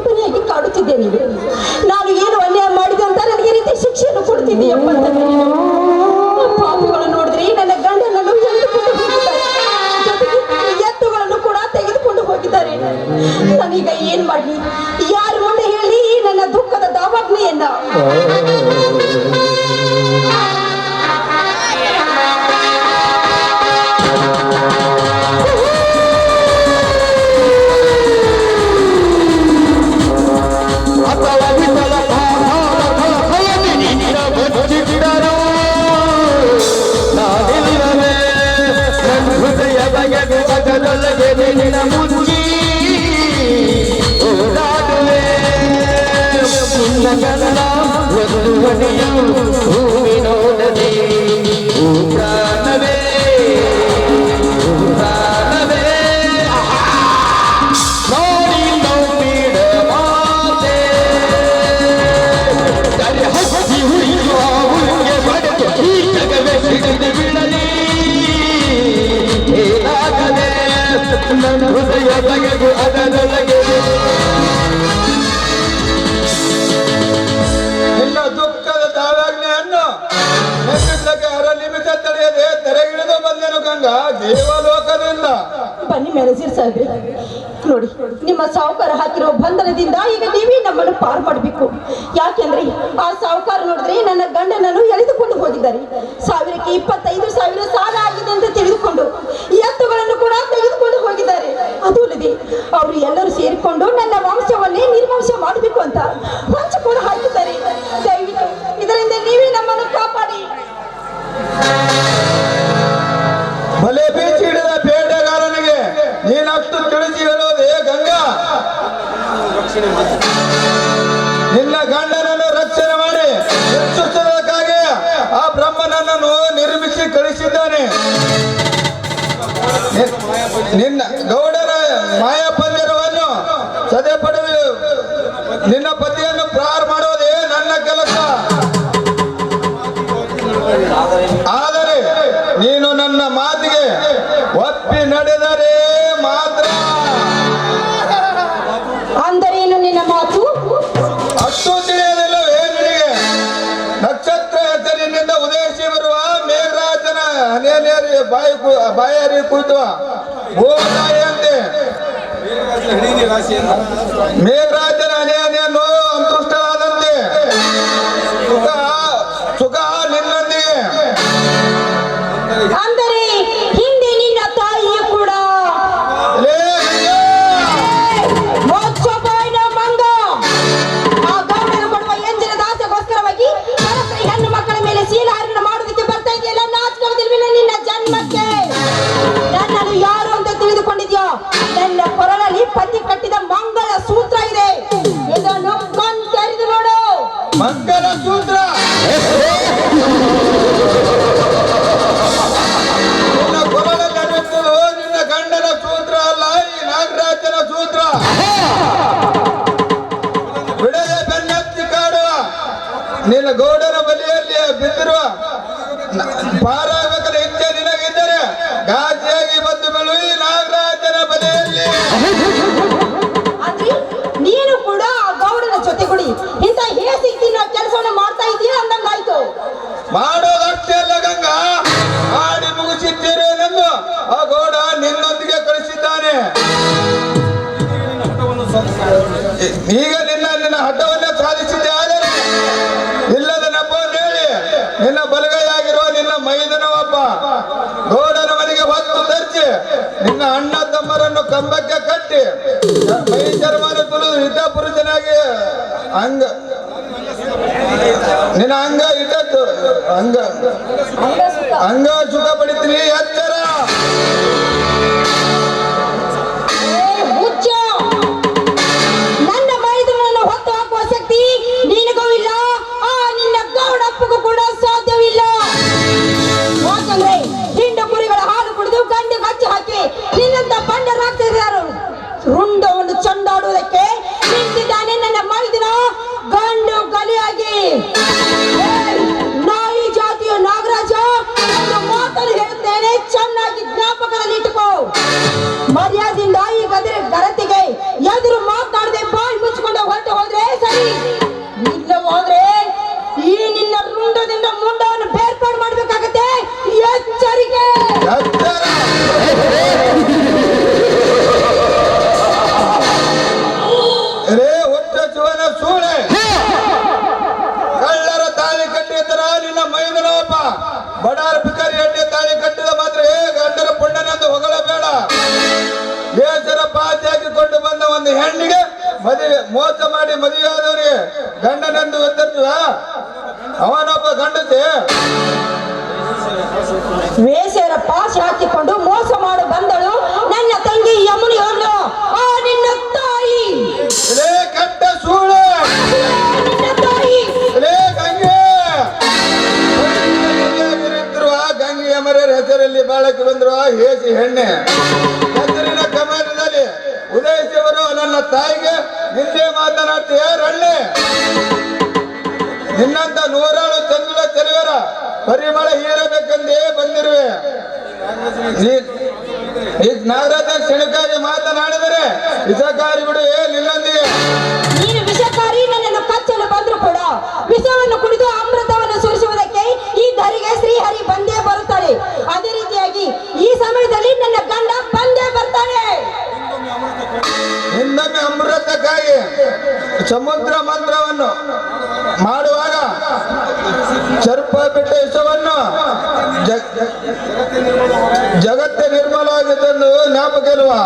ಕಲ್ಪನೆಯಾಗಿ ಕಾಡುತ್ತಿದ್ದೆ ನೀನು? ಏನು ಅನ್ಯಾಯ ಮಾಡಿದೆ ಅಂತ ನನಗೆ ರೀತಿ ಶಿಕ್ಷೆಯನ್ನು ಕೊಡ್ತಿದ್ದೀಯಪ್ಪ ಅಂತ ಪಾಪಿಗಳು ನೋಡಿದ್ರೆ ನನ್ನ ಗಂಡನನ್ನು ಎಳೆದುಕೊಂಡು ಹೋಗಿದ್ದಾರೆ. ಜೊತೆಗೆ ಎತ್ತುಗಳನ್ನು ಕೂಡ ತೆಗೆದುಕೊಂಡು ಹೋಗಿದ್ದಾರೆ. ನಾನೀಗ ಏನ್ ಮಾಡಲಿ? ಯಾರು ಮುಂದೆ ಹೇಳಿ ನನ್ನ ದುಃಖದ ದಾವಾಗ್ನೆಯನ್ನ? ಹೃದಯ ಬಗೆಗೂ ಅದರೊಳಗೆ ಬಂದೆನು ದೇವಲೋಕದಿಂದ ಬನ್ನಿ ಮ್ಯಾನೇಜರ್ ಸಾಹೇಬ್ರಿ. ನೋಡಿ, ನಿಮ್ಮ ಸಾಹುಕಾರ ಹಾಕಿರೋ ಬಂಧನದಿಂದ ಈಗ ನೀವೇ ನಮ್ಮನ್ನು ಪಾರು ಮಾಡಬೇಕು. ಯಾಕೆಂದ್ರೆ ಆ ಸಾಹುಕಾರ ನೋಡಿದ್ರೆ ನನ್ನ ಗಂಡನನ್ನು ಎಳೆದುಕೊಂಡು ಹೋಗಿದ್ದಾರೆ. ಸಾವಿರಕ್ಕೆ ಇಪ್ಪತ್ತೈದು ಸಾವಿರ ಸಾಲ ಆಗಿದೆ ಅಂತ ತಿಳಿದುಕೊಂಡು ಎತ್ತುಗಳನ್ನು ಕೂಡ ತೆಗೆದುಕೊಂಡು ಹೋಗಿದ್ದಾರೆ. ಅದು ಅಲ್ಲದೆ, ಅವರು ಎಲ್ಲರೂ ಸೇರಿಕೊಂಡು ನನ್ನ ವಂಶವನ್ನೇ ನಿರ್ವಂಶ ಮಾಡಬೇಕು ಅಂತ ನಿನ್ನ ಗೌಡರ ಮಾಯಾ ಪಂಜರವನ್ನು ಸದೆ ಪಡೆದು ನಿನ್ನ ಪತಿಯನ್ನು ಪ್ರಾರ್ ಮಾಡೋದೇ ನನ್ನ ಕೆಲಸ. ಆದರೆ ನೀನು ನನ್ನ ಮಾತಿಗೆ ಒಪ್ಪಿ ನಡೆದರೆ ಮಾತ್ರ. ಅಂದರೇನು ನಿನ್ನ ಮಾತು? ಅಷ್ಟು ತಿಳಿಯಲಿಲ್ಲವೇ ನಿನಗೆ? ನಕ್ಷತ್ರ ಹೆಸರಿನಿಂದ ಉದಯಿಸಿ ಬರುವ ಮೇಘರಾಜನ ಹನೆಯನೇರಿ ಬಾಯಿ ಬಾಯಾರಿ ಕುಯ್ದುವ Bola Ende. Mera ನೀನು ಕೂಡ ಆ ಗೌಡನ ಜೊತೆಗೂಡಿ ಹೇ ಹೇಸಿ ತಿನ್ನೋ ಕೆಲಸವನ್ನ ಮಾಡ್ತಾ ಇದೀಯ ಅಂದಂಗಾಯ್ತು. ಮಾಡೋದಷ್ಟೇ ಅಲ್ಲ ಗಂಗಾ. ಮಾಡಿ ನನ್ನ ಆ ಗೌಡ ನಿನ್ನೊಂದಿಗೆ ಕಳಿಸಿದ್ದಾನೆ. ಈಗ ಕಂಬಕ್ಕೆ ಕಟ್ಟಿ ಮೈ ಚರ್ಮಾನ ತುಳಿದು ಹಿತ ಪುರುಷನಾಗಿ ಅಂಗ. ನಿನ್ನ ಅಂಗ ಇಟ್ಟದ್ದು. ಅಂಗ. ಅಂಗ ಸುಖ ಪಡಿತೀನಿ ಎಚ್ಚರ கொண்டாடுவதை ಒಂದು ಹೆಣ್ಣಿಗೆ ಮದುವೆ ಮೋಸ ಮಾಡಿ ಮದುವೆ ಆದವ್ರಿಗೆ ಗಂಡನೆಂದು ಗೊತ್ತಿರ್ತದ ಅವನೊಬ್ಬ ಗಂಡಸೆ ವೇಷರ ಪಾಶ ಹಾಕಿಕೊಂಡು ಮೋಸ ಮಾಡಿ ಬಂದಳು. ನನ್ನ ತಂಗಿ ಯಮುನಿಯನ್ನು. ಆ ನಿನ್ನ ತಾಯಿ. ರೇ ಕಟ್ಟ ಸೂಳೆ. ನಿನ್ನ ತಾಯಿ. ಇದೇ ಗಂಗೆ. ಗಂಗೆ ಹೆಸರಲ್ಲಿ ಬಾಳಕ್ಕೆ ಬಂದ್ರು ಹೇಸಿ ಹೆಣ್ಣೆ. ನನ್ನ ತಾಯಿಗೆ ನಿನ್ನೆ ಮಾತನಾಡ್ತೀಯ? ರಣ್ಣೆ. ನಿನ್ನಂತ ನೂರಾಳು ಚಂದ್ರ ಚೆಲುವರ ಪರಿಮಳ ಹೀರಬೇಕೆಂದೇ ಬಂದಿರುವೆ. ಈ- ಈ ನಾಗರಾಜ ಕ್ಷಣಕ್ಕಾಗಿ ಮಾತನಾಡಿದರೆ ವಿಷಕಾರಿ ಬಿಡು ನಿನ್ನೊಂದಿಗೆ ನೀನು ವಿಷಕಾರಿ, ನನ್ನನ್ನು ಕಚ್ಚಲು ಬಂದ್ರು ಕೂಡ ವಿಷವನ್ನು ಕುಡಿದು ಸಮುದ್ರ ಮಂತ್ರವನ್ನು ಮಾಡುವಾಗ ಸರ್ಪ ಬಿಟ್ಟ ವಿಷವನ್ನು ಜಗ್- ಜಗತ್ತೇ ನಿರ್ಮಲವಾಗಿದ್ದೆಂದು ಜ್ಞಾಪಕಲ್ವಾ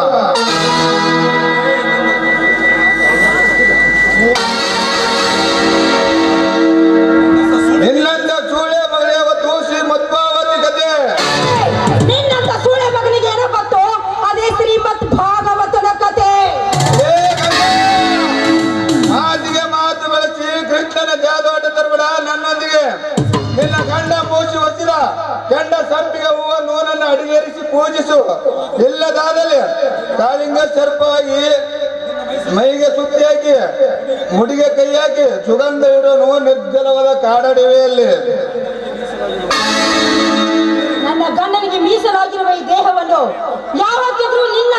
ಇಲ್ಲದಾದಲ್ಲಿ ಕಾಳಿಂಗ ಸರ್ಪವಾಗಿ ಮೈಗೆ ಸುತ್ತಿ ಹಾಕಿ ಮುಡಿಗೆ ಕೈ ಹಾಕಿ ಸುಗಂಧ ಇಡೋನು ನಿರ್ಜಲವಾದ ಕಾಡಡಿವೆಯಲ್ಲಿ. ನನ್ನ ಗಂಡನಿಗೆ ಮೀಸಲಾಗಿರುವ ಈ ದೇಹವನ್ನು ಯಾವತ್ತಿದ್ರೂ ನಿನ್ನ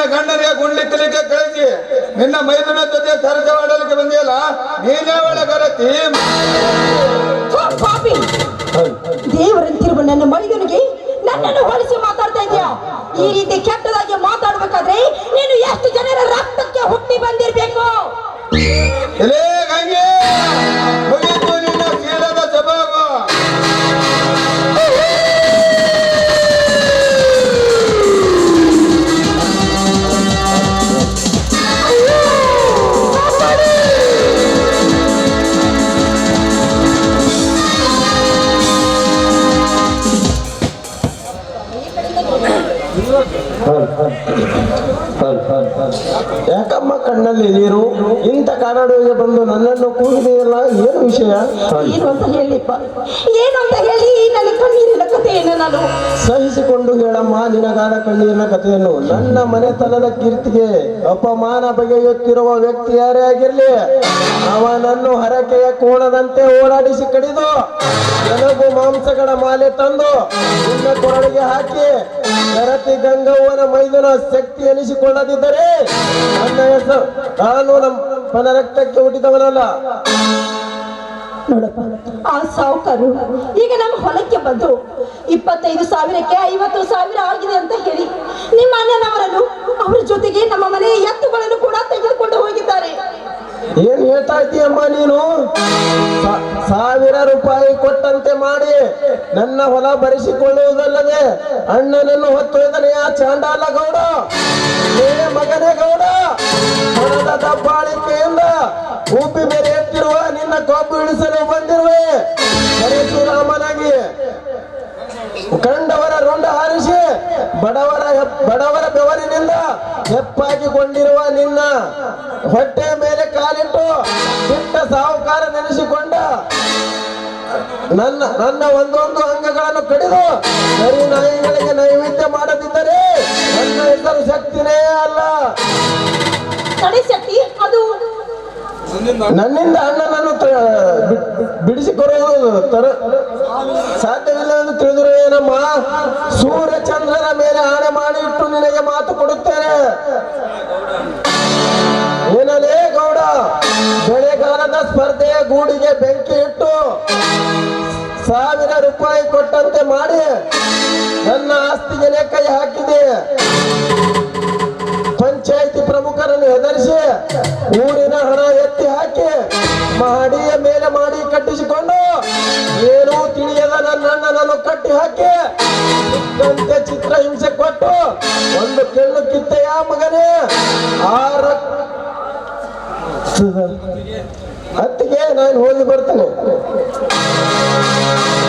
ನಿನ್ನ ಗಂಡನಿಗೆ ಗುಂಡಿಕ್ಕಲಿಕ್ಕೆ ಕಳಿಸಿ. ನಿನ್ನ ಮೈದಿನ ಜೊತೆ ಸರಸವಾಡಲಿಕ್ಕೆ ಬಂದಿಯಲ್ಲ? ನೀನೇ ಒಳ ಗರತಿ ಪಾಪಿ. ದೇವರಂತಿರುವ ನನ್ನ ಮೈದನಿಗೆ ನನ್ನನ್ನು ಹೋಲಿಸಿ ಮಾತಾಡ್ತಾ ಇದೆಯಾ ಈ ರೀತಿ ಕೆಟ್ಟದಾಗಿ ಮಾತಾಡ್ಬೇಕಾದ್ರೆ ನೀನು ಎಷ್ಟು ಜನರ ರಕ್ತಕ್ಕೆ ಹುಟ್ಟಿ ಬಂದಿರ್ಬೇಕು? ಗಂಗೆ! ಯಾಕಮ್ಮ ಕಣ್ಣಲ್ಲಿ ನೀರು? ಇಂಥ ಕನ್ನಡಿಗೆ ಬಂದು ನನ್ನನ್ನು ಕೂಗಿದೆಯಲ್ಲ ಏನು ವಿಷಯ? ಏನು ಅಂತ ಹೇಳಿಪ್ಪ. ಏನು ಅಂತ ಹೇಳಿ ನನ್ನ ಕಣ್ಣೀರಿನ ಕಥೆಯನ್ನು ನಾನು ಸಹಿಸಿಕೊಂಡು ಹೇಳಮ್ಮ ನಿನಗಾದ ಕಣ್ಣೀರಿನ ಕಥೆಯನ್ನು. ನನ್ನ ಮನೆತನದ ಕೀರ್ತಿಗೆ ಅಪಮಾನ ಬಗೆಯುತ್ತಿರುವ ವ್ಯಕ್ತಿ ಯಾರೇ ಆಗಿರ್ಲಿ ಅವನನ್ನು ಹರಕೆಯ ಕೋಣದಂತೆ ಓಡಾಡಿಸಿ ಕಡಿದು ಕೆಲವು ಮಾಂಸಗಳ ಮಾಲೆ ತಂದು ನಿನ್ನ ಕೊರಳಿಗೆ ಹಾಕಿ ಗರತಿ ಗಂಗವ್ವನ ಮೈದನ ಶಕ್ತಿ ಎನಿಸಿಕೊಳ್ಳದಿದ್ದರೆ ನನ್ನ ಹೆಸರು ನಾನು ನಮ್ಮ ರಕ್ತಕ್ಕೆ ಹುಟ್ಟಿದವನಲ್ಲ. ಆ ಸಾವುಕಾರು ಈಗ ನಮ್ಮ ಹೊಲಕ್ಕೆ ಬಂದು ಇಪ್ಪತ್ತೈದು ಸಾವಿರಕ್ಕೆ ಐವತ್ತು ಸಾವಿರ ಆಗಿದೆ ಅಂತ ಹೇಳಿ. ನಿಮ್ಮ ಅಣ್ಣನವರನ್ನು ಅವರ ಜೊತೆಗೆ ನಮ್ಮ ಮನೆಯ ಎತ್ತುಗಳನ್ನು ಕೂಡ ಏನ್ ಹೇಳ್ತಾ ಇದೀಯಮ್ಮ ನೀನು? ಸಾವಿರ ರೂಪಾಯಿ ಕೊಟ್ಟಂತೆ ಮಾಡಿ, ನನ್ನ ಹೊಲ ಬರೆಸಿಕೊಳ್ಳುವುದಲ್ಲದೆ ಅಣ್ಣನನ್ನು ಹೊತ್ತೊಯ್ದನೆಯ ಚಾಂಡಾಲ ಗೌಡ ಮಗನೇ ಗೌಡ, ಹೊಲದ ದಬ್ಬಾಳಿಕೆಯಿಂದ ಉಪ್ಪಿ ಬೆರೆಯುತ್ತಿರುವ ನಿನ್ನ ಕೊಬ್ಬು ಇಳಿಸಲು ಬಂದಿರುವೆ. ಪರಶುರಾಮನಾಗಿ ಕಂಡವರ ರೊಂಡ ಹಾರಿಸಿ, ಬಡವರ ಬಡವರ ಬೆವರಿನಿಂದ ಹೆಪ್ಪಾಗಿಕೊಂಡಿರುವ ನಿನ್ನ ಹೊಟ್ಟೆ ನನ್ನ ನನ್ನ ಒಂದೊಂದು ಅಂಗಗಳನ್ನು ಕಡಿದು ಸರಿ ನಾಯಿಗಳಿಗೆ ನೈವೇದ್ಯ ಮಾಡದಿದ್ದರೆ ನನ್ನ ಹೆಸರು ಶಕ್ತಿನೇ ಅಲ್ಲ. ಕಡಿ ಶಕ್ತಿ ಅದು ನನ್ನಿಂದ ಅಣ್ಣನನ್ನು ಬಿಡಿಸಿಕೊಡುವುದು ತರ ಸಾಧ್ಯವಿಲ್ಲ ಎಂದು ತಿಳಿದಿರುವ ಏನಮ್ಮ? ಸೂರ್ಯ ಚಂದ್ರನ ಮೇಲೆ ಆಣೆ ಮಾಡಿ ಇಟ್ಟು ನಿನಗೆ ಮಾತು ಕೊಡುತ್ತೇನೆ. ಏನಲೇ ಗೌಡ ಬೆಳೆಗಾಲದ ಸ್ಪರ್ಧೆಯ ಗೂಡಿಗೆ ಬೆಂಕಿ ಇಟ್ಟು ಸಾವಿರ ರೂಪಾಯಿ ಕೊಟ್ಟಂತೆ ಮಾಡಿ ನನ್ನ ಆಸ್ತಿಗೆ ಕೈ ಹಾಕಿದೆ. ಪಂಚಾಯಿತಿ ಪ್ರಮುಖರನ್ನು ಹೆದರಿಸಿ ಊರಿನ ಹಣ ಎತ್ತಿ ಹಾಕಿ ಮಹಡಿಯ ಮೇಲೆ ಮಾಡಿ ಕಟ್ಟಿಸಿಕೊಂಡು ಏನೂ ತಿಳಿಯದ ನನ್ನನ್ನು ಕಟ್ಟಿ ಹಾಕಿ ಚಿತ್ರ ಹಿಂಸೆ ಕೊಟ್ಟು ಒಂದು ಕೆಳ್ಳು ಕಿತ್ತೆಯ ಮಗನೇ ಆರ ಅತ್ತಿಗೆ ನಾನು ಹೋಗಿ ಬರ್ತೇನೆ. Música